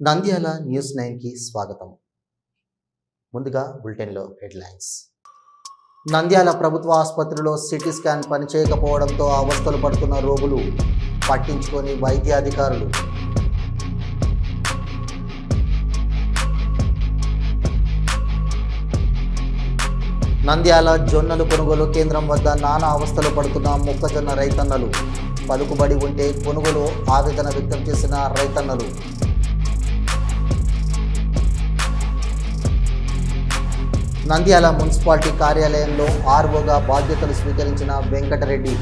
Nandyal news నైన్కి స్వాగతం. ముందుగా బులెటిన్లో హెడ్లైన్స్. నంద్యాల ప్రభుత్వ ఆసుపత్రిలో సిటీ స్కాన్ పనిచేయకపోవడంతో అవస్థలు పడుతున్న రోగులు పట్టించుకొని వైద్యాధికారులు. నంద్యాల జొన్నలు కొనుగోలు కేంద్రం వద్ద నానా అవస్థలు పడుతున్న మొక్కజొన్న రైతన్నలు. పలుకుబడి ఉంటే కొనుగోలు ఆవేదన వ్యక్తం చేసిన రైతన్నలు. నంద్యాల మున్సిపాలిటీ కార్యాలయంలో ఆర్వోగా బాధ్యతలు స్వీకరించిన వెంకటరెడ్డి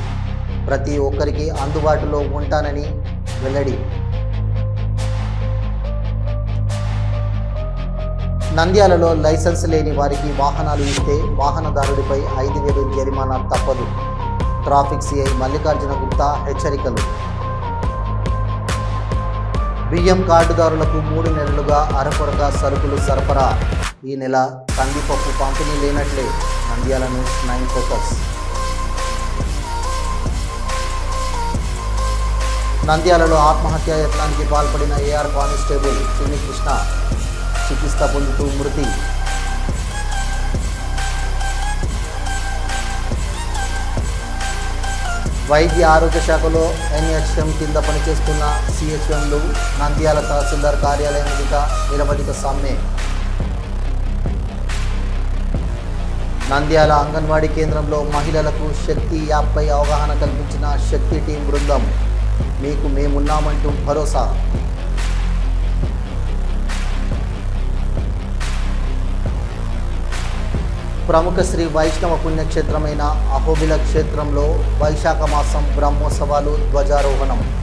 ప్రతి ఒక్కరికి అందుబాటులో ఉంటానని వెల్లడి. నంద్యాలలో లైసెన్స్ లేని వారికి వాహనాలు ఇస్తే వాహనదారుడిపై ఐదు వేలు జరిమానా తప్పదు. ట్రాఫిక్ సిఐ మల్లికార్జున గుప్తా హెచ్చరికలు. బియ్యం కార్డుదారులకు మూడు నెలలుగా అరకొరగా సరుకులు సరఫరా. ఈ నెల కందిపప్పు పంపిణీ లేనట్లే నంద్యాల న్యూస్ నైన్ ఫోకస్. నంద్యాలలో ఆత్మహత్యా యత్నానికి పాల్పడిన ఏఆర్ కానిస్టేబుల్ చిన్ని కృష్ణ చికిత్స పొందుతూ మృతి. వైద్య ఆరోగ్య శాఖలో ఎన్హెచ్ఎం కింద పనిచేస్తున్న సిహెచ్ఎంలు నంద్యాల తహసీల్దార్ కార్యాలయం ఎదుట నిరవధిక సమ్మె నంద్యాల అంగన్వాడీ కేంద్రంలో మహిళలకు శక్తి యాప్పై అవగాహన కల్పించిన శక్తి టీం బృందం. మీకు మేమున్నామంటూ భరోసా. ప్రముఖ శ్రీ వైష్ణవ పుణ్యక్షేత్రమైన అహోబిల క్షేత్రంలో వైశాఖ మాసం బ్రహ్మోత్సవాలు ధ్వజారోహణం.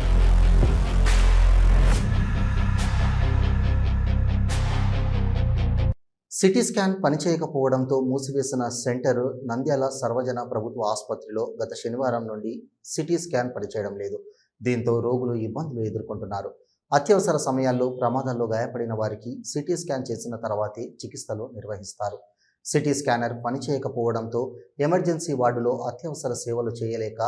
సిటీ స్కాన్ పనిచేయకపోవడంతో మూసివేసిన సెంటర్ నంద్యాల సర్వజన ప్రభుత్వ ఆసుపత్రిలో గత శనివారం నుండి సిటీ స్కాన్ పనిచేయడం లేదు. దీంతో రోగులు ఇబ్బందులు ఎదుర్కొంటున్నారు. అత్యవసర సమయాల్లో ప్రమాదాల్లో గాయపడిన వారికి సిటీ స్కాన్ చేసిన తర్వాతే చికిత్సలు నిర్వహిస్తారు. సిటీ స్కానర్ పనిచేయకపోవడంతో ఎమర్జెన్సీ వార్డులో అత్యవసర సేవలు చేయలేక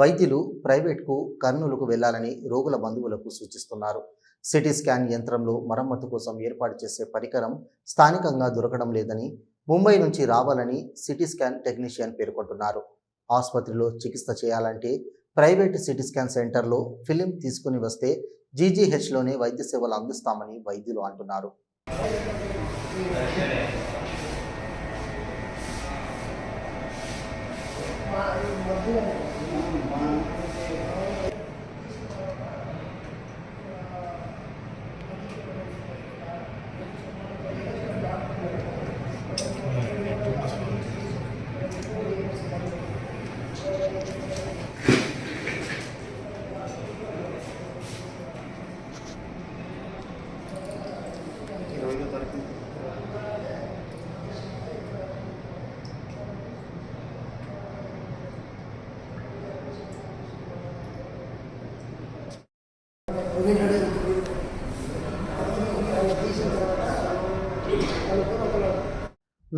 వైద్యులు ప్రైవేట్కు కర్నూలుకు వెళ్ళాలని రోగుల బంధువులకు సూచిస్తున్నారు. సిటీ స్కాన్ యంత్రంలో మరమ్మతు కోసం ఏర్పాటు చేసే పరికరం స్థానికంగా దొరకడం లేదని ముంబై నుంచి రావాలని సిటీ స్కాన్ టెక్నీషియన్ పేర్కొంటున్నారు. ఆసుపత్రిలో చికిత్స చేయాలంటే ప్రైవేట్ సిటీ స్కాన్ సెంటర్లో ఫిలిం తీసుకుని వస్తే జీజీహెచ్లోనే వైద్య సేవలు అందిస్తామని వైద్యులు అంటున్నారు.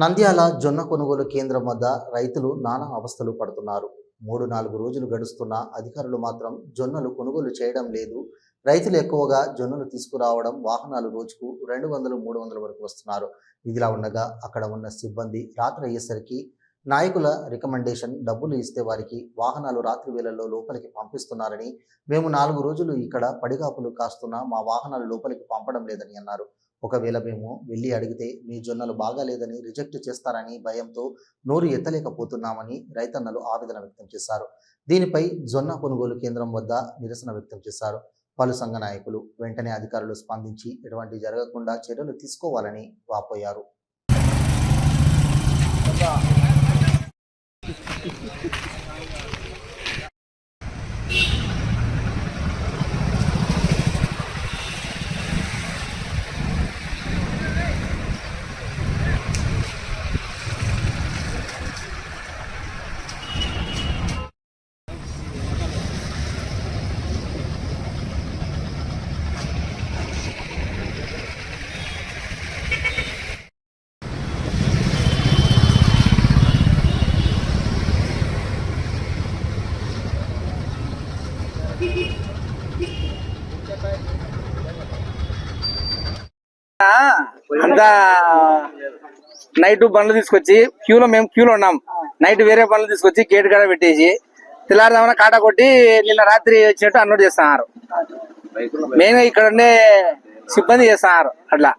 నంద్యాల జొన్న కొనుగోలు కేంద్రం వద్ద రైతులు నానా అవస్థలు పడుతున్నారు. మూడు నాలుగు రోజులు గడుస్తున్న అధికారులు మాత్రం జొన్నలు కొనుగోలు చేయడం లేదు. రైతులు ఎక్కువగా జొన్నలు తీసుకురావడం వాహనాలు రోజుకు రెండు వందలు మూడు వందల వరకు వస్తున్నారు. ఇదిలా ఉండగా అక్కడ ఉన్న సిబ్బంది రాత్రి అయ్యేసరికి నాయకుల రికమెండేషన్ డబ్బులు ఇస్తే వారికి వాహనాలు రాత్రి వేళల్లో లోపలికి పంపిస్తున్నారని మేము నాలుగు రోజులు ఇక్కడ పడిగాపులు కాస్తున్నా మా వాహనాలు లోపలికి పంపడం లేదని అన్నారు. ఒకవేళ మేము వెళ్ళి అడిగితే మీ జొన్నలు బాగాలేదని రిజెక్ట్ చేస్తారని భయంతో నోరు ఎత్తలేకపోతున్నామని రైతన్నలు ఆవేదన వ్యక్తం చేశారు. దీనిపై జొన్న కొనుగోలు కేంద్రం వద్ద నిరసన వ్యక్తం చేశారు. పలు సంఘ నాయకులు వెంటనే అధికారులు స్పందించి ఎటువంటి జరగకుండా చర్యలు తీసుకోవాలని వాపోయారు. అంతా నైట్ బండ్లు తీసుకొచ్చి క్యూలో మేము క్యూలో ఉన్నాం. నైట్ వేరే బండ్లు తీసుకొచ్చి గేట్ కాడ పెట్టేసి తెల్లారుదామన కాటా కొట్టి నిన్న రాత్రి వచ్చినట్టు అన్లోడ్ చేస్తున్నారు. మేము ఇక్కడ ఉండే సిబ్బంది చేస్తున్నారు అట్లా.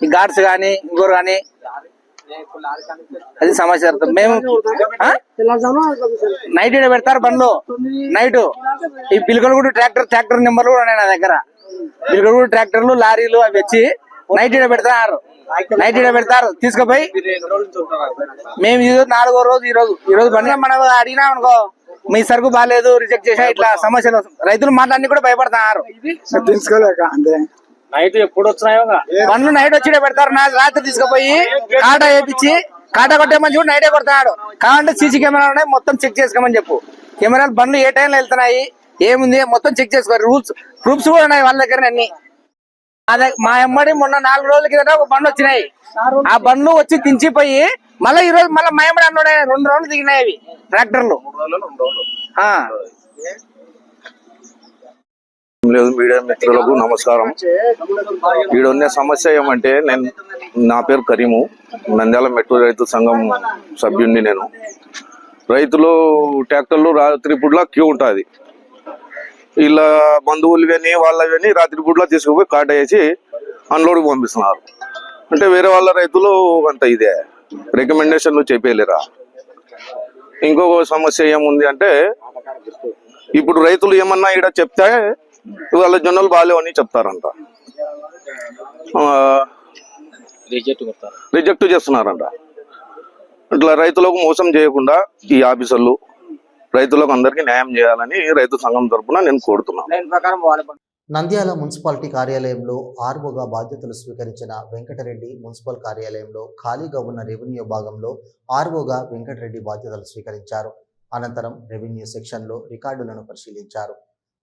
ఈ గార్డ్స్ కానీ ఇంకోరు కానీ అది సమస్య మేము నైట్ ఇక్కడ పెడతారు బండ్లు. నైట్. ఈ పిలకలగూడు ట్రాక్టర్ ట్రాక్టర్ నెంబర్లు కూడా ఉన్నాయి నా దగ్గర. పిలకలగూడు ట్రాక్టర్లు లారీలు అవి వచ్చి నైట్ ఈడ పెడతారు. నైట్ ఈడ పెడతారు. తీసుకుపోయి మేము ఈ రోజు నాలుగో రోజు ఈ రోజు ఈ రోజు బండి మనం అడిగినాం అనుకో మీ సరుకు బాగాలేదు రిజెక్ట్ చేసా ఇట్లా సమస్యలు. రైతులు మాట్లాడి కూడా తీసుకోలేక అంతే. నైట్ ఎప్పుడు వచ్చినాయో నైట్ వచ్చి పెడతారు. నా రాత్రి తీసుకుపోయి కాటా వేపించి కాటా కొట్టేమని కూడా నైటే కొడతాడు కావాలంటే సీసీ కెమెరా ఉన్నాయి మొత్తం చెక్ చేసుకోమని చెప్పు. కెమెరాలు బండ్లు ఏ టైంలో వెళ్తున్నాయి ఏముంది మొత్తం చెక్ చేసుకో. రూల్స్ ప్రూఫ్స్ కూడా ఉన్నాయి వాళ్ళ దగ్గర అన్ని. అదే మా అమ్మడి మొన్న నాలుగు రోజుల కింద ఒక బండ్లు వచ్చినాయి. ఆ బండ్లు వచ్చి దించిపోయి మళ్ళీ ఈ రోజు మళ్ళీ మా అమ్మడి అన్నాడు రెండు రోజులు దిగినాయి అవి ట్రాక్టర్లు. లేదు మీడియా మిత్రులకు నమస్కారం. ఈడ ఉన్న సమస్య ఏమంటే నేను నా పేరు కరీము నంద్యాల మెట్రో రైతు సంఘం సభ్యుడిని నేను. రైతులు ట్రాక్టర్లు రాత్రి పూట్ల క్యూ ఉంటుంది. ఇలా బంధువులు కానీ వాళ్ళ కానీ రాత్రి పూట్ల తీసుకుపోయి కాట వేసి అన్లోడ్ పంపిస్తున్నారు. అంటే వేరే వాళ్ళ రైతులు అంత ఇదే. రికమెండేషన్లు చెప్పలేరా? ఇంకొక సమస్య ఏముంది అంటే ఇప్పుడు రైతులు ఏమన్నా ఇక్కడ చెప్తే వాళ్ళ జొన్నలు బాగాలేవని చెప్తారంట. రిజెక్ట్ చేస్తున్నారంట. ఇట్లా రైతులకు మోసం చేయకుండా ఈ ఆఫీసర్లు రైతులకు అందరికీ న్యాయం చేయాలని రైతు సంఘం తరపున నేను కోరుతున్నాను. నంద్యాల మున్సిపాలిటీ కార్యాలయంలో ఆర్ఓగా బాధ్యతలు స్వీకరించిన వెంకటరెడ్డి మున్సిపల్ కార్యాలయంలో ఖాళీగా ఉన్న రెవెన్యూ భాగంలో ఆర్ఓగా వెంకటరెడ్డి బాధ్యతలు స్వీకరించారు. అనంతరం రెవెన్యూ సెక్షన్లో రికార్డులను పరిశీలించారు.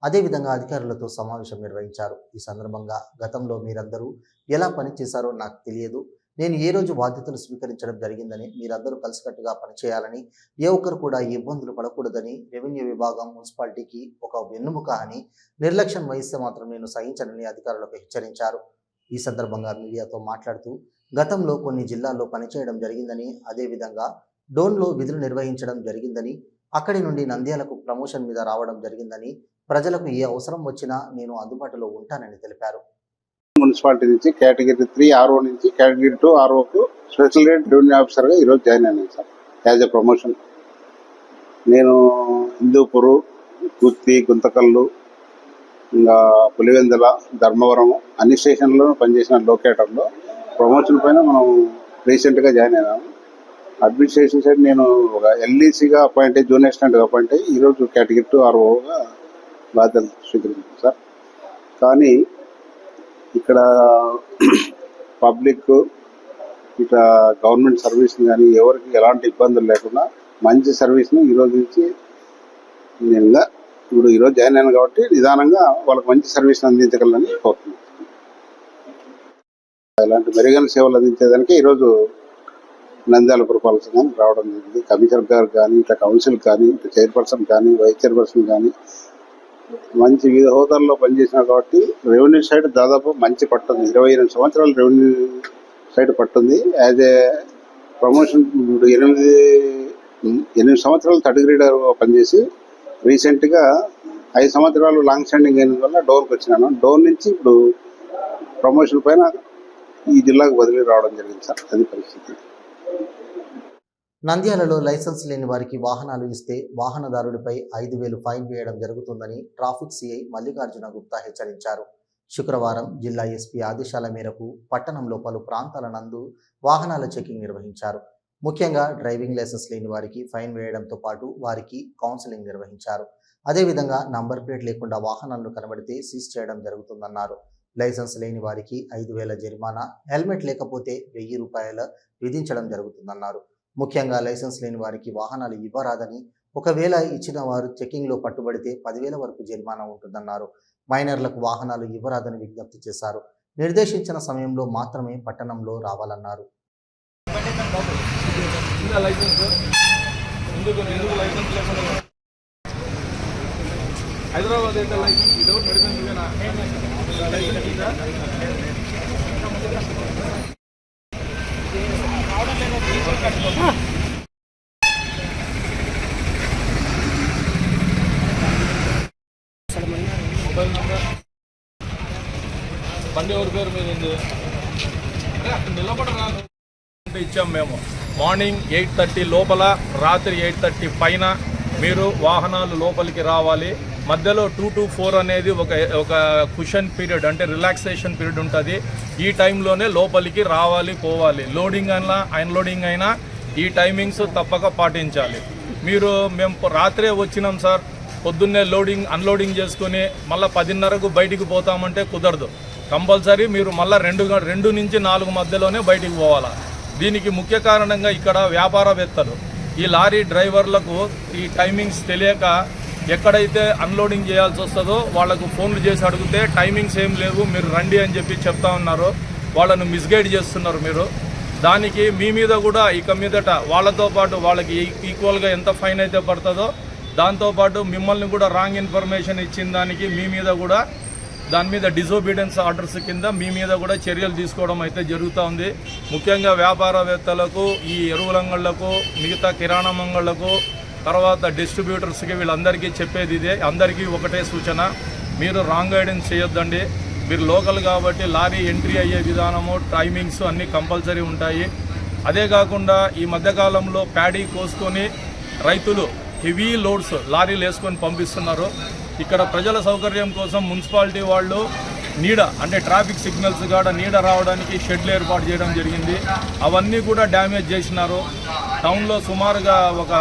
అదేవిధంగా అధికారులతో సమావేశం నిర్వహించారు. ఈ సందర్భంగా గతంలో మీరందరూ ఎలా పనిచేశారో నాకు తెలియదు. నేను ఏ రోజు బాధ్యతలు స్వీకరించడం జరిగిందని మీరందరూ కలిసికట్టుగా పనిచేయాలని ఏ ఒక్కరు కూడా ఇబ్బందులు పడకూడదని రెవెన్యూ విభాగం మున్సిపాలిటీకి ఒక వెన్నుముక అని నిర్లక్ష్యం వహిస్తే మాత్రం నేను సహించనని అధికారులకు హెచ్చరించారు. ఈ సందర్భంగా మీడియాతో మాట్లాడుతూ గతంలో కొన్ని జిల్లాల్లో పనిచేయడం జరిగిందని అదేవిధంగా డోన్లో విధులు నిర్వహించడం జరిగిందని అక్కడి నుండి నంద్యాలకు ప్రమోషన్ మీద రావడం జరిగిందని ప్రజలకు ఏ అవసరం వచ్చినా నేను అందుబాటులో ఉంటానని తెలిపారు. మున్సిపాలిటీ నుంచి కేటగిరీ త్రీ ఆర్ఓ నుంచి కేటగిరీ టూ ఆర్ఓకు స్పెషల్ రేట్ రెవెన్యూ ఆఫీసర్గా ఈరోజు జాయిన్ అయినాను సార్ యాజ్ ఎ ప్రమోషన్. నేను హిందూపురు గుత్తి గుంతకల్లు ఇంకా పులివెందుల ధర్మవరం అన్ని స్టేషన్లలో పనిచేసిన లొకేటర్లో ప్రమోషన్ పైన మనం రీసెంట్గా జాయిన్ అయినాము. అడ్మినిస్ట్రేషన్ సైడ్ నేను ఒక ఎల్ఈసీగా అపాయింట్ అయ్యి జూనియర్ స్టాండ్గా అపాయింట్ అయ్యి ఈరోజు కేటగిరీ టూ ఆర్ఓగా బాధ్యతలు స్వీకరించాను సార్. కానీ ఇక్కడ పబ్లిక్ ఇక గవర్నమెంట్ సర్వీస్ని కానీ ఎవరికి ఎలాంటి ఇబ్బందులు లేకుండా మంచి సర్వీస్ని ఈరోజు నుంచి నేను ఇప్పుడు ఈరోజు జాయిన్ అయ్యాను కాబట్టి నిదానంగా వాళ్ళకి మంచి సర్వీస్ని అందించగలని కోరుతున్నాను ఇలాంటి మెరుగైన సేవలు అందించేదానికి ఈరోజు నంద్యాల పురపాలక సంఘం రావడం జరిగింది. కమిషనర్ గారు కానీ ఇట్లా కౌన్సిల్ కానీ ఇట్లా చైర్పర్సన్ కానీ వైస్ చైర్పర్సన్ కానీ మంచి వివిధ హోదాల్లో పనిచేసినారు కాబట్టి రెవెన్యూ సైడ్ దాదాపు మంచి పట్టుంది. ఇరవై ఎనిమిది సంవత్సరాలు రెవెన్యూ సైడ్ పట్టుంది. యాజ్ ఏ ప్రమోషన్ ఇప్పుడు ఎనిమిది ఎనిమిది సంవత్సరాలు థర్డ్ గ్రేడర్ పనిచేసి రీసెంట్గా ఐదు సంవత్సరాలు లాంగ్ స్టాండింగ్ అయిన వల్ల డోర్కి వచ్చినాను. డోర్ నుంచి ఇప్పుడు ప్రమోషన్ పైన ఈ జిల్లాకు బదిలీ రావడం జరిగింది సార్. అది పరిస్థితి. నంద్యాలలో లైసెన్స్ లేని వారికి వాహనాలు ఇస్తే వాహనదారుడిపై ఐదు వేలు ఫైన్ వేయడం జరుగుతుందని ట్రాఫిక్ సిఐ మల్లికార్జున గుప్తా హెచ్చరించారు. శుక్రవారం జిల్లా ఎస్పీ ఆదేశాల మేరకు పట్టణంలో పలు ప్రాంతాల నందు వాహనాల చెకింగ్ నిర్వహించారు. ముఖ్యంగా డ్రైవింగ్ లైసెన్స్ లేని వారికి ఫైన్ వేయడంతో పాటు వారికి కౌన్సిలింగ్ నిర్వహించారు. అదేవిధంగా నంబర్ ప్లేట్ లేకుండా వాహనాలను కనబడితే సీజ్ చేయడం జరుగుతుందన్నారు. లైసెన్స్ లేని వారికి ఐదు వేల జరిమానా హెల్మెట్ లేకపోతే వెయ్యి రూపాయల విధించడం జరుగుతుందన్నారు. ముఖ్యంగా లైసెన్స్ లేని వారికి వాహనాలు ఇవ్వరాదని ఒకవేళ ఇచ్చిన వారు చెకింగ్లో పట్టుబడితే పదివేల వరకు జరిమానా ఉంటుందన్నారు. మైనర్లకు వాహనాలు ఇవ్వరాదని విజ్ఞప్తి చేశారు. నిర్దేశించిన సమయంలో మాత్రమే పట్టణంలో రావాలన్నారు. హైదరాబాద్ అయితే లైసెన్స్ ఇది నడిపింది మొబైల్ నెంబర్ పేరు ఉంది? నిలబడరా. ఇచ్చాం మేము. మార్నింగ్ ఎయిట్ థర్టీ లోపల రాత్రి ఎయిట్ థర్టీ పైన మీరు వాహనాలు లోపలికి రావాలి. మధ్యలో టూ టు ఫోర్ అనేది ఒక ఒక కుషన్ పీరియడ్ అంటే రిలాక్సేషన్ పీరియడ్ ఉంటుంది. ఈ టైంలోనే లోపలికి రావాలి పోవాలి. లోడింగ్ అయినా అన్లోడింగ్ అయినా ఈ టైమింగ్స్ తప్పక పాటించాలి. మీరు మేము రాత్రే వచ్చినాం సార్. పొద్దున్నే లోడింగ్ అన్లోడింగ్ చేసుకుని మళ్ళీ పదిన్నరకు బయటికి పోతామంటే కుదరదు. కంపల్సరీ మీరు మళ్ళీ రెండు రెండు నుంచి నాలుగు మధ్యలోనే బయటికి పోవాలా. దీనికి ముఖ్య కారణంగా ఇక్కడ వ్యాపారవేత్తలు. ఈ లారీ డ్రైవర్లకు ఈ టైమింగ్స్ తెలియక ఎక్కడైతే అన్లోడింగ్ చేయాల్సి వస్తుందో వాళ్ళకు ఫోన్లు చేసి అడిగితే టైమింగ్స్ ఏం లేవు మీరు రండి అని చెప్పి చెప్తా ఉన్నారు. వాళ్ళను మిస్గైడ్ చేస్తున్నారు మీరు. దానికి మీ మీద కూడా ఇక మీదట వాళ్ళతో పాటు వాళ్ళకి ఈక్వల్గా ఎంత ఫైన్ అయితే పడుతుందో దాంతోపాటు మిమ్మల్ని కూడా రాంగ్ ఇన్ఫర్మేషన్ ఇచ్చిన దానికి మీ మీద కూడా దాని మీద డిజోబీడియన్స్ ఆర్డర్స్ కింద మీ మీద కూడా చర్యలు తీసుకోవడం అయితే జరుగుతూ ఉంది. ముఖ్యంగా వ్యాపారవేత్తలకు ఈ ఎరువులంగళ్ళకు మిగతా కిరాణా మంగళ్ళకు తర్వాత డిస్ట్రిబ్యూటర్స్కి వీళ్ళందరికీ చెప్పేది ఇదే. అందరికీ ఒకటే సూచన మీరు రాంగ్ గైడెన్స్ చేయొద్దండి. మీరు లోకల్ కాబట్టి లారీ ఎంట్రీ అయ్యే విధానము టైమింగ్స్ అన్నీ కంపల్సరీ ఉంటాయి. అదే కాకుండా ఈ మధ్యకాలంలో ప్యాడీ కోసుకొని రైతులు హెవీ లోడ్స్ లారీలు వేసుకొని పంపిస్తున్నారు. ఇక్కడ ప్రజల సౌకర్యం కోసం మున్సిపాలిటీ వాళ్ళు నీడ అంటే ట్రాఫిక్ సిగ్నల్స్ కాడ నీడ రావడానికి షెడ్లు ఏర్పాటు చేయడం జరిగింది. అవన్నీ కూడా డ్యామేజ్ చేసినారు. టౌన్లో సుమారుగా ఒక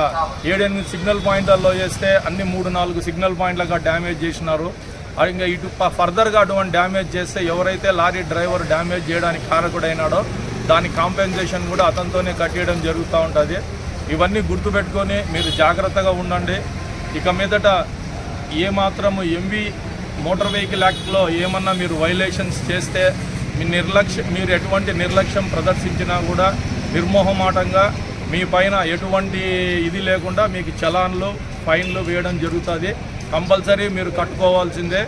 ఏడెనిమిది సిగ్నల్ పాయింట్లలో వేస్తే అన్ని మూడు నాలుగు సిగ్నల్ పాయింట్లుగా డ్యామేజ్ చేసినారు. ఇంకా ఇటు ఫర్దర్గా అటువంటి డ్యామేజ్ చేస్తే ఎవరైతే లారీ డ్రైవర్ డ్యామేజ్ చేయడానికి కారకుడైనాడో దాని కాంపెన్సేషన్ కూడా అతనితోనే కట్టేయడం జరుగుతూ ఉంటుంది. ఇవన్నీ గుర్తుపెట్టుకొని మీరు జాగ్రత్తగా ఉండండి. ఇక మీదట ఏ మాత్రము ఎంవి మోటార్ వెహికల్ యాక్ట్లో ఏమన్నా మీరు వైలేషన్స్ చేస్తే మీ నిర్లక్ష్యం మీరు ఎటువంటి నిర్లక్ష్యం ప్రదర్శించినా కూడా నిర్మోహమాటంగా మీ పైన ఎటువంటి ఇది లేకుండా మీకు చలాన్లు ఫైన్లు వేయడం జరుగుతుంది. కంపల్సరీ మీరు కట్టుకోవాల్సిందే.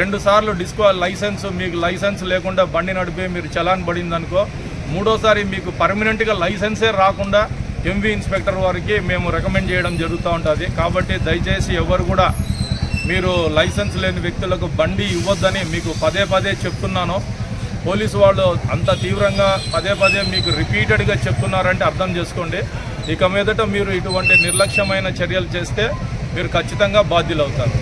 రెండుసార్లు డిస్కో లైసెన్స్ మీకు లైసెన్స్ లేకుండా బండి నడిపే మీరు చలాన్ పడిందనుకో మూడోసారి మీకు పర్మనెంట్గా లైసెన్సే రాకుండా ఎంవీ ఇన్స్పెక్టర్ వారికి మేము రికమెండ్ చేయడం జరుగుతూ ఉంటుంది. కాబట్టి దయచేసి ఎవరు కూడా మీరు లైసెన్స్ లేని వ్యక్తులకు బండి ఇవ్వద్దని మీకు పదే పదే చెప్తున్నాను. పోలీసు వాళ్ళు అంత తీవ్రంగా పదే పదే మీకు రిపీటెడ్గా చెప్తున్నారంటే అర్థం చేసుకోండి. ఇక మీదట మీరు ఇటువంటి నిర్లక్ష్యమైన చర్యలు చేస్తే మీరు ఖచ్చితంగా బాధ్యులవుతారు.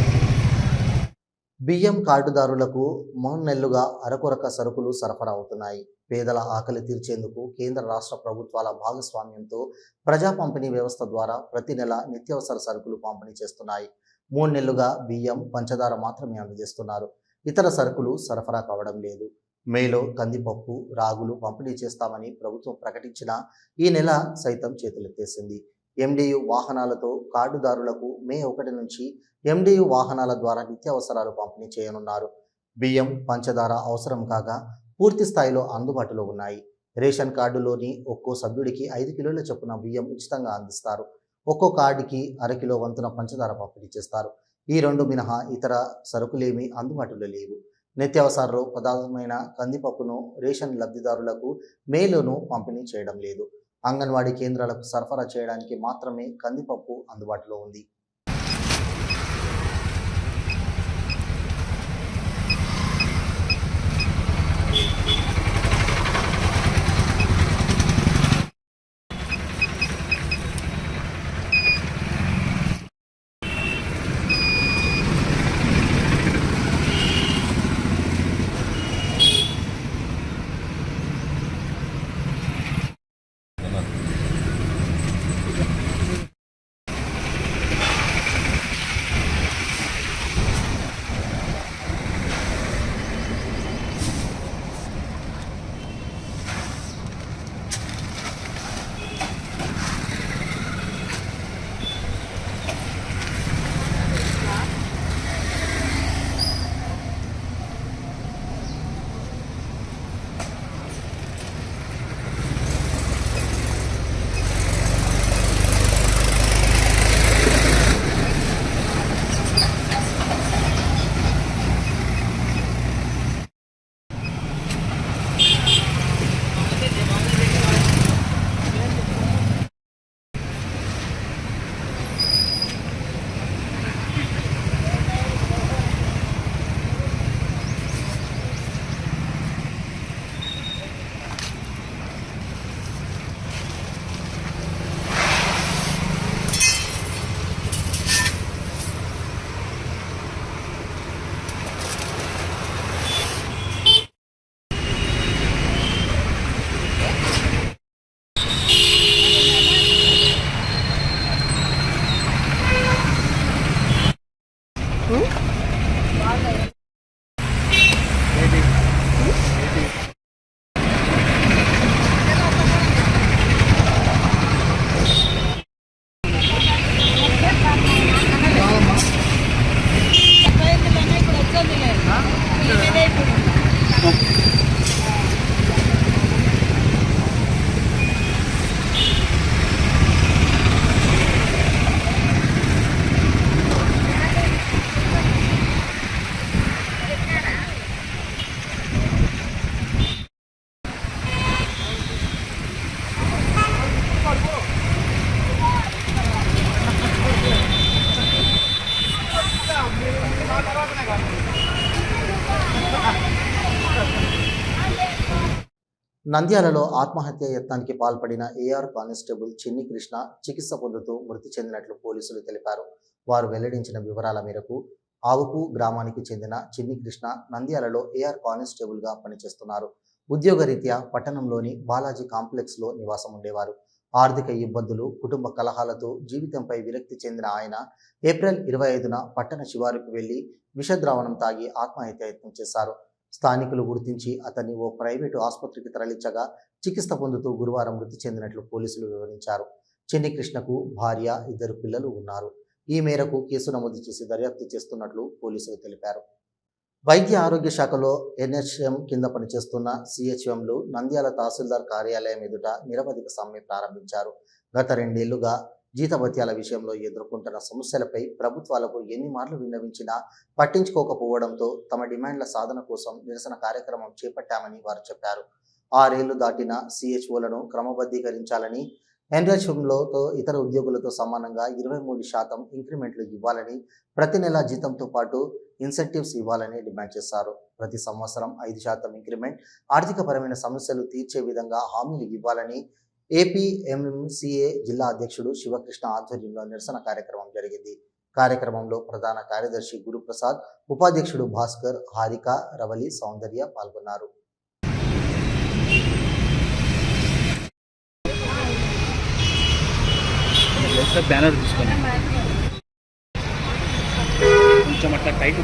బియ్యం కార్డుదారులకు మూడు అరకొరక సరుకులు సరఫరా అవుతున్నాయి. పేదల ఆకలి తీర్చేందుకు కేంద్ర రాష్ట్ర ప్రభుత్వాల భాగస్వామ్యంతో ప్రజా పంపిణీ వ్యవస్థ ద్వారా ప్రతి నెల నిత్యావసర సరుకులు పంపిణీ చేస్తున్నాయి. మూడు నెలలుగా బియ్యం పంచదార మాత్రమే అందజేస్తున్నారు. ఇతర సరుకులు సరఫరా కావడం లేదు. మేలో కందిపప్పు రాగులు పంపిణీ చేస్తామని ప్రభుత్వం ప్రకటించిన ఈ నెల సైతం చేతులెత్తేసింది. ఎండియు వాహనాలతో కార్డుదారులకు మే ఒకటి నుంచి ఎండియు వాహనాల ద్వారా నిత్యావసరాలు పంపిణీ చేయనున్నారు. బియ్యం పంచదార అవసరం కాగా పూర్తి స్థాయిలో అందుబాటులో ఉన్నాయి. రేషన్ కార్డులోని ఒక్కో సభ్యుడికి ఐదు కిలోల చొప్పున బియ్యం ఉచితంగా అందిస్తారు. ఒక్కో కార్డుకి అరకిలో వంతున పంచదార పంపిణీ చేస్తారు. ఈ రెండు మినహా ఇతర సరుకులేమీ అందుబాటులో లేవు. నిత్యావసర పదార్థమైన కందిపప్పును రేషన్ లబ్ధిదారులకు మేలోను పంపిణీ చేయడం లేదు. అంగన్వాడీ కేంద్రాలకు సరఫరా చేయడానికి మాత్రమే కందిపప్పు అందుబాటులో ఉంది. నంద్యాలలో ఆత్మహత్య యత్నానికి పాల్పడిన ఏఆర్ కానిస్టేబుల్ చిన్ని కృష్ణ చికిత్స పొందుతూ మృతి చెందినట్లు పోలీసులు తెలిపారు. వారు వెల్లడించిన వివరాల మేరకు ఆవుకు గ్రామానికి చెందిన చిన్ని కృష్ణ నంద్యాలలో ఏఆర్ కానిస్టేబుల్గా పనిచేస్తున్నారు. ఉద్యోగరీత్యా పట్టణంలోని బాలాజీ కాంప్లెక్స్లో నివాసం ఉండేవారు. ఆర్థిక ఇబ్బందులు కుటుంబ కలహాలతో జీవితంపై విరక్తి చెందిన ఆయన ఏప్రిల్ ఇరవై ఐదున పట్టణ శివారుకు వెళ్ళి విషద్రావణం తాగి ఆత్మహత్య యత్నం చేశారు. స్థానికులు గుర్తించి అతన్ని ఓ ప్రైవేటు ఆసుపత్రికి తరలించగా చికిత్స పొందుతూ గురువారం మృతి చెందినట్లు పోలీసులు వివరించారు. చెన్ని కృష్ణకు భార్య ఇద్దరు పిల్లలు ఉన్నారు. ఈ మేరకు కేసు నమోదు చేసి దర్యాప్తు చేస్తున్నట్లు పోలీసులు తెలిపారు. వైద్య ఆరోగ్య శాఖలో ఎన్హెచ్ఎం కింద పనిచేస్తున్న సిహెచ్ఎంలు నంద్యాల తహసీల్దార్ కార్యాలయం ఎదుట నిరవధిక సమ్మె ప్రారంభించారు. గత రెండేళ్ళుగా జీతభత్యాల విషయంలో ఎదుర్కొంటున్న సమస్యలపై ప్రభుత్వాలకు ఎన్ని మార్లు విన్నవించినా పట్టించుకోకపోవడంతో తమ డిమాండ్ల సాధన కోసం నిరసన కార్యక్రమం చేపట్టామని వారు చెప్పారు. ఆరేళ్ళు దాటిన సిహెచ్ఓలను క్రమబద్ధీకరించాలని ఎన్హెచ్ఎంలతో ఇతర ఉద్యోగులతో సమానంగా ఇరవై మూడు శాతం ఇంక్రిమెంట్లు ఇవ్వాలని ప్రతి నెల జీతంతో పాటు ఇన్సెంటివ్స్ ఇవ్వాలని డిమాండ్ చేశారు. ప్రతి సంవత్సరం ఐదు శాతం ఇంక్రిమెంట్ ఆర్థికపరమైన సమస్యలు తీర్చే విధంగా హామీలు ఇవ్వాలని ఏపీఎంసీఏ జిల్లా అధ్యక్షుడు శివకృష్ణ ఆధ్వర్యంలో నిరసన కార్యక్రమం జరిగింది. కార్యక్రమంలో ప్రధాన కార్యదర్శి గురుప్రసాద్ ఉపాధ్యక్షుడు భాస్కర్ హారిక రవలి సౌందర్య పాల్గొన్నారు. బ్యానర్ కొంచెం అట్లా టైట్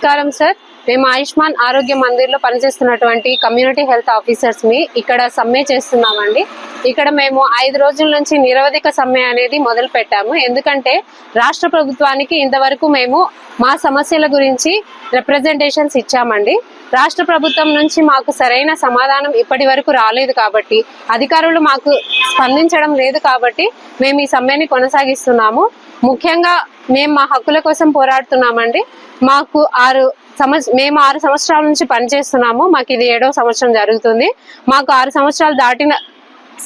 నమస్కారం సార్. మేము ఆయుష్మాన్ ఆరోగ్య మందిర్లో పనిచేస్తున్నటువంటి కమ్యూనిటీ హెల్త్ ఆఫీసర్స్ మీ ఇక్కడ సమ్మె చేస్తున్నామండి. ఇక్కడ మేము ఐదు రోజుల నుంచి నిరవధిక సమ్మె అనేది మొదలు పెట్టాము ఎందుకంటే రాష్ట్ర ప్రభుత్వానికి ఇంతవరకు మేము మా సమస్యల గురించి రిప్రజెంటేషన్స్ ఇచ్చామండి. రాష్ట్ర ప్రభుత్వం నుంచి మాకు సరైన సమాధానం ఇప్పటి వరకు రాలేదు కాబట్టి అధికారులు మాకు స్పందించడం లేదు కాబట్టి మేము ఈ సమ్మెని కొనసాగిస్తున్నాము. ముఖ్యంగా మేము మా హక్కుల కోసం పోరాడుతున్నామండి. మాకు ఆరు సంవత్స మేము ఆరు సంవత్సరాల నుంచి పనిచేస్తున్నాము. మాకు ఇది ఏడో సంవత్సరం జరుగుతుంది. మాకు ఆరు సంవత్సరాలు దాటిన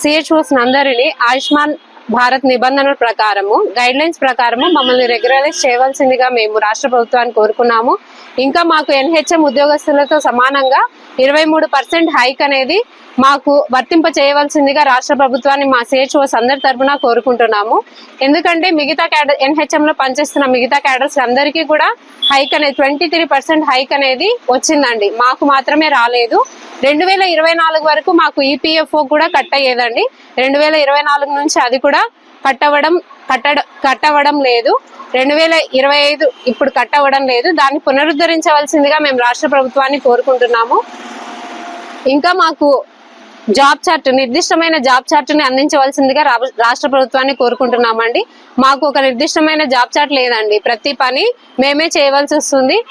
సిహెచ్ఓస్ అందరినీ ఆయుష్మాన్ భారత్ నిబంధనల ప్రకారము గైడ్ లైన్స్ ప్రకారము మమ్మల్ని రెగ్యులరైజ్ చేయవలసిందిగా మేము రాష్ట్ర ప్రభుత్వాన్ని కోరుకున్నాము. ఇంకా మాకు ఎన్హెచ్ఎం ఉద్యోగస్తులతో సమానంగా ఇరవై మూడు పర్సెంట్ హైక్ అనేది మాకు వర్తింప చేయవలసిందిగా రాష్ట్ర ప్రభుత్వాన్ని మా సిహెచ్ఓస్ అందరి తరఫున కోరుకుంటున్నాము. ఎందుకంటే మిగతా క్యాడర్ ఎన్హెచ్ఎం లో పనిచేస్తున్న మిగతా క్యాడర్స్ అందరికీ కూడా హైక్ అనేది ట్వంటీ త్రీ పర్సెంట్ హైక్ అనేది వచ్చిందండి. మాకు మాత్రమే రాలేదు. రెండు వేల ఇరవై నాలుగు వరకు మాకు ఈపీఎఫ్ఓ కూడా కట్ అయ్యేదండి. రెండు వేల ఇరవై నాలుగు నుంచి అది కూడా కట్ అవ్వడం కట్టడ కట్ అవ్వడం లేదు. రెండు వేల ఇరవై ఐదు ఇప్పుడు కట్ అవ్వడం లేదు. దాన్ని పునరుద్ధరించవలసిందిగా మేము రాష్ట్ర ప్రభుత్వాన్ని కోరుకుంటున్నాము. ఇంకా మాకు జాబ్ చార్ట్ నిర్దిష్టమైన జాబ్ చార్ట్ని అందించవలసిందిగా రా- రాష్ట్ర ప్రభుత్వాన్ని కోరుకుంటున్నామండి. మాకు ఒక నిర్దిష్టమైన జాబ్ చార్ట్ లేదండి. ప్రతి పని మేమే చేయవలసి వస్తుంది.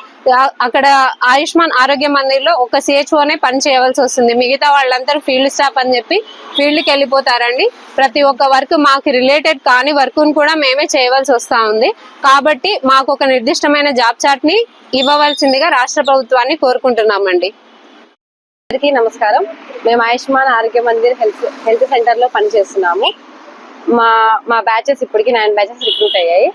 అక్కడ ఆయుష్మాన్ ఆరోగ్య మందిర్లో ఒక సిహెచ్ఓనే పని చేయవలసి వస్తుంది. మిగతా వాళ్ళందరూ ఫీల్డ్ స్టాఫ్ అని చెప్పి ఫీల్డ్కి వెళ్ళిపోతారండి. ప్రతి ఒక్క వర్క్ మాకు రిలేటెడ్ కాని వర్క్ను కూడా మేమే చేయవలసి వస్తా ఉంది. కాబట్టి మాకు ఒక నిర్దిష్టమైన జాబ్ చార్ట్ని ఇవ్వవలసిందిగా రాష్ట్ర ప్రభుత్వాన్ని కోరుకుంటున్నామండి. అందరికీ నమస్కారం. మేము ఆయుష్మాన్ ఆరోగ్య మందిర్ హెల్త్ హెల్త్ సెంటర్లో పనిచేస్తున్నాము. మా మా బ్యాచెస్ ఇప్పటికి నైన్ బ్యాచెస్ రిక్రూట్ అయ్యాయి.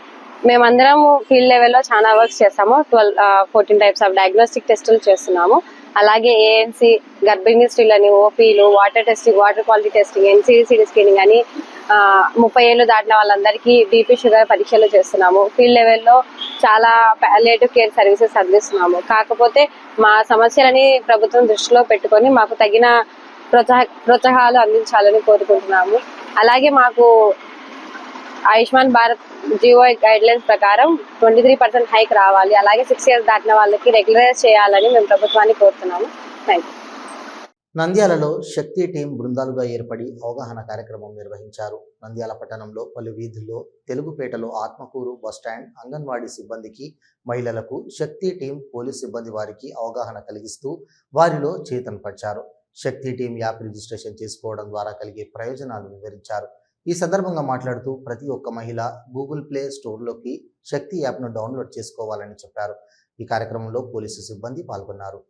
మేమందరం ఫీల్డ్ లెవెల్లో చాలా వర్క్స్ చేస్తాము. Twelve fourteen types of diagnostic టెస్టులు చేస్తున్నాము. అలాగే ఏఎన్సి గర్భిణీ స్త్రీలని ఓపీలు water testing water quality testing NCCD screening అని ముప్పై ఏళ్ళు దాటిన వాళ్ళందరికీ బీపీ షుగర్ పరీక్షలు చేస్తున్నాము. ఫీల్డ్ లెవెల్లో చాలా ప్యాలేటివ్ కేర్ సర్వీసెస్ అందిస్తున్నాము. కాకపోతే మా సమస్యలని ప్రభుత్వం దృష్టిలో పెట్టుకొని మాకు తగిన ప్రోత్సాహ ప్రోత్సాహాలు అందించాలని కోరుకుంటున్నాము. అలాగే మాకు ఆయుష్మాన్ భారత్ జియో గైడ్ లైన్స్ ప్రకారం ట్వంటీ త్రీ పర్సెంట్ హైక్ రావాలి. అలాగే సిక్స్ ఇయర్స్ దాటిన వాళ్ళకి రెగ్యులరైజ్ చేయాలని మేము ప్రభుత్వాన్ని కోరుతున్నాము. థ్యాంక్ యూ నంద్యాలలో శక్తి టీం బృందాలుగా ఏర్పడి అవగాహన కార్యక్రమం నిర్వహించారు. నంద్యాల పట్టణంలో పలు వీధుల్లో తెలుగుపేటలో ఆత్మకూరు బస్టాండ్ అంగన్వాడీ సిబ్బందికి మహిళలకు శక్తి టీం పోలీస్ సిబ్బంది వారికి అవగాహన కలిగిస్తూ వారిలో చేతనపరిచారు శక్తి టీం యాప్ రిజిస్ట్రేషన్ చేసుకోవడం ద్వారా కలిగే ప్రయోజనాలు వివరించారు. ఈ సందర్భంగా మాట్లాడుతూ ప్రతి ఒక్క మహిళ గూగుల్ ప్లే స్టోర్లోకి శక్తి యాప్ను డౌన్లోడ్ చేసుకోవాలని చెప్పారు. ఈ కార్యక్రమంలో పోలీసు సిబ్బంది పాల్గొన్నారు.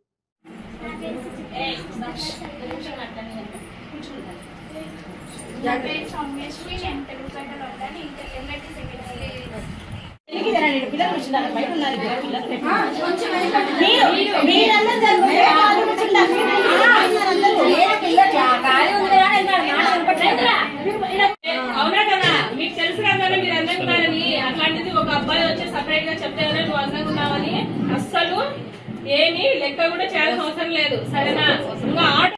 అవునా కదా మీకు తెలుసు కదా మీరు అందంగా ఉన్నారని అట్లాంటిది ఒక అబ్బాయి వచ్చి సపరేట్గా చెప్తే కదా నువ్వు అందంగా ఉన్నావని అస్సలు ఏమి లెక్క కూడా చేయాల్సిన అవసరం లేదు. సరేనా? ఇంకా ఆట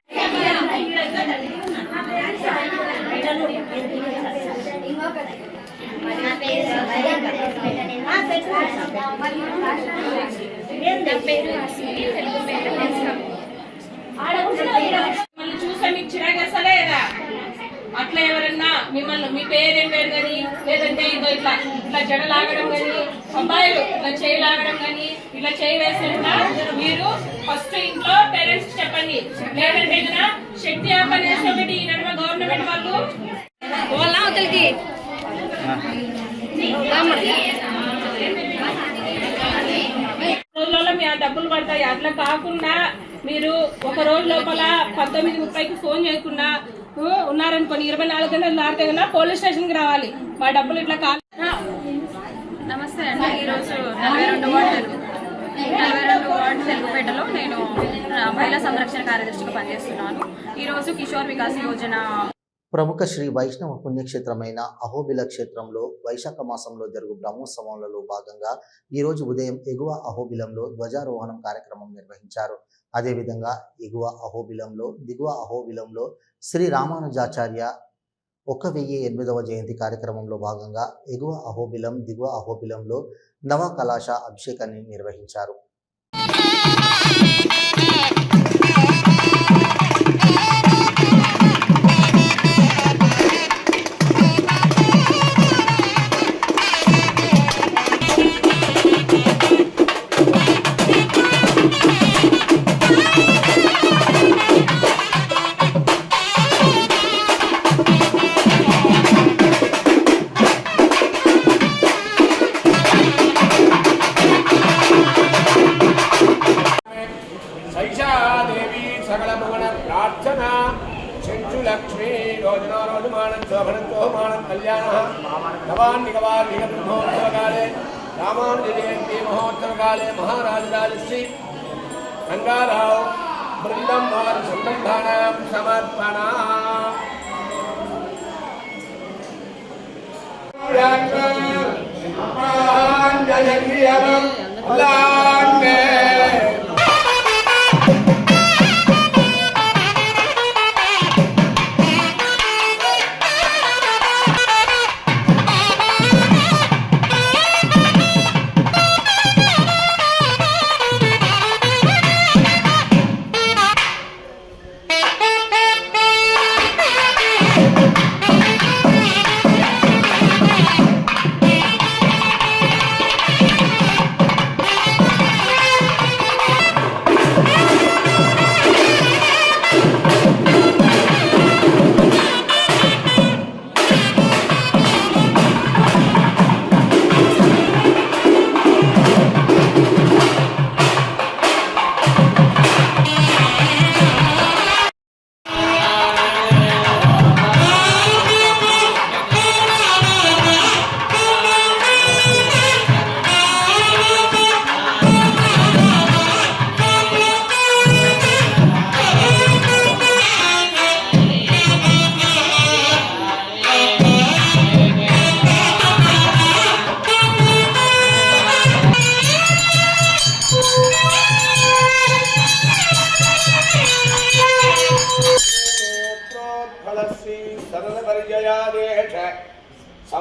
మళ్ళీ చూసా మీకు చిరాకేస్తలే లేదా? అట్లా ఎవరన్నా మిమ్మల్ని మీ పేరేం పేరు కానీ లేదంటే ఇదో ఇట్లా ఇట్లా జడ లాగడం కానీ అబ్బాయిలు ఇట్లా చేయి లాగడం కానీ ఇట్లా చేయి వేసినట్లా మీరు ఫస్ట్ ఇంట్లో పేరెంట్స్ చెప్పండి. లేదంటే కదా శక్తి యాప్ అనేసి ఒకటి ఈ నడుమ గవర్నమెంట్ వాళ్ళు వాళ్ళ అవతలికి. రోజులలో మీ ఆ డబ్బులు పడతాయి. అట్లా కాకుండా మీరు ఒక రోజు లోపల పంతొమ్మిది ముప్పైకి ఫోన్ చేయకుండా ఊ, ఉన్నారనుకోని ఇరవై నాలుగు గంటలు దాటితే కన్నా పోలీస్ స్టేషన్కి రావాలి. మా డబ్బులు ఇట్లా కాదు నమస్తే అండి. ఈరోజు నలభై రెండు వార్డు నలభై రెండు వార్డు తెలుగుపేటలో నేను మహిళా సంరక్షణ కార్యదర్శిగా పనిచేస్తున్నాను. ఈరోజు కిషోర్ వికాస్ యోజన ప్రముఖ శ్రీ వైష్ణవ పుణ్యక్షేత్రమైన అహోబిల క్షేత్రంలో వైశాఖ మాసంలో జరుగు బ్రహ్మోత్సవంలో భాగంగా ఈరోజు ఉదయం ఎగువ అహోబిలంలో ధ్వజారోహణం కార్యక్రమం నిర్వహించారు. అదేవిధంగా ఎగువ అహోబిలంలో దిగువ అహోబిలంలో శ్రీ రామానుజాచార్య ఒక వెయ్యి ఎనిమిదవ జయంతి కార్యక్రమంలో భాగంగా ఎగువ అహోబిలం దిగువ అహోబిలంలో నవ కళాశ అభిషేకాన్ని నిర్వహించారు. బృందం వారి సంబంధానాం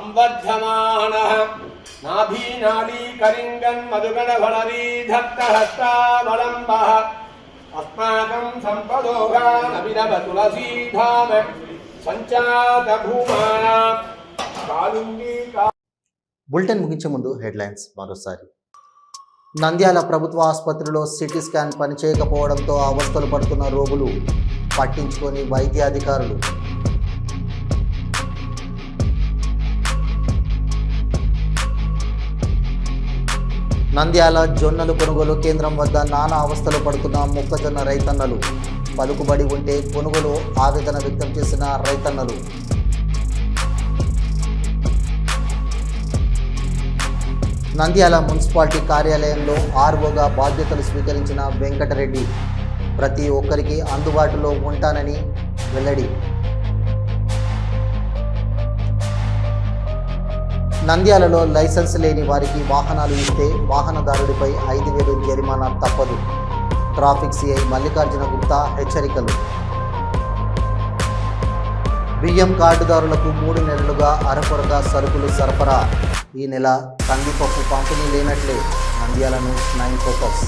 సంవర్ధమానః నాభీనాళీకరింగన్ మధుగణఫలరీధత్తహస్తావలంబः अस्माकं सम्पदोगानभिनव तुलसीधाम सञ्चातभूमानां कालुण्डी బులెటిన్ ముగించే ముందు హెడ్లైన్స్ మరోసారి నంద్యాల ప్రభుత్వ ఆసుపత్రిలో సిటీ స్కాన్ పనిచేయకపోవడంతో అవస్థలు పడుతున్న రోగులు పట్టించుకొని వైద్యాధికారులు నంద్యాల జొన్నలు కొనుగోలు కేంద్రం వద్ద నానా అవస్థలు పడుతున్న మొక్కజొన్న రైతన్నలు. పలుకుబడి ఉంటే కొనుగోలు ఆవేదన వ్యక్తం చేసిన రైతన్నలు. నంద్యాల మున్సిపాలిటీ కార్యాలయంలో ఆర్ఓగా బాధ్యతలు స్వీకరించిన వెంకటరెడ్డి. ప్రతి ఒక్కరికి అందుబాటులో ఉంటానని వెల్లడి. నంద్యాలలో లైసెన్స్ లేని వారికి వాహనాలు ఇస్తే వాహనదారుడిపై ఐదు వేలు జరిమానా తప్పదు. ట్రాఫిక్ సిఐ మల్లికార్జున గుప్తా హెచ్చరికలు. బియ్యం కార్డుదారులకు మూడు నెలలుగా అరకొరగా సరుకులు సరఫరా. ఈ నెల కందిపప్పు పంపిణీ లేనట్లే నంద్యాల న్యూస్ నైన్ ఫోకస్.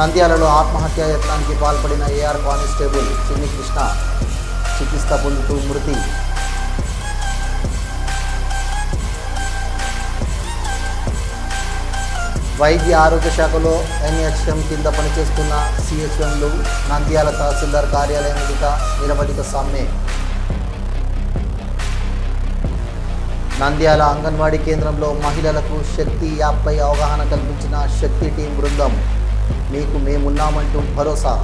నంద్యాలలో ఆత్మహత్యా యత్నానికి పాల్పడిన ఏఆర్ కానిస్టేబుల్ చిన్ని కృష్ణ చికిత్స పొందుతూ మృతి. వైద్య ఆరోగ్య శాఖలో ఎన్హెచ్ఎం కింద పనిచేస్తున్న సిహెచ్ఎంలు నంద్యాల తహసీల్దార్ కార్యాలయం ఎదుట నిరవధిక సమ్మె. నంద్యాల అంగన్వాడీ కేంద్రంలో మహిళలకు శక్తి యాప్పై అవగాహన కల్పించిన శక్తి టీం బృందం. మీకు మేమున్నామంటూ భరోసా.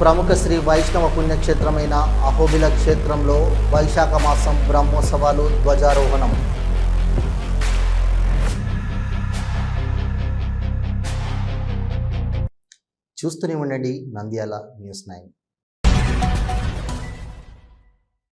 ప్రముఖ శ్రీ వైష్ణవ పుణ్యక్షేత్రమైన అహోబిల క్షేత్రంలో వైశాఖ మాసం బ్రహ్మోత్సవాలు ధ్వజారోహణం. చూస్తూనే ఉండండి నంద్యాల న్యూస్ నైన్.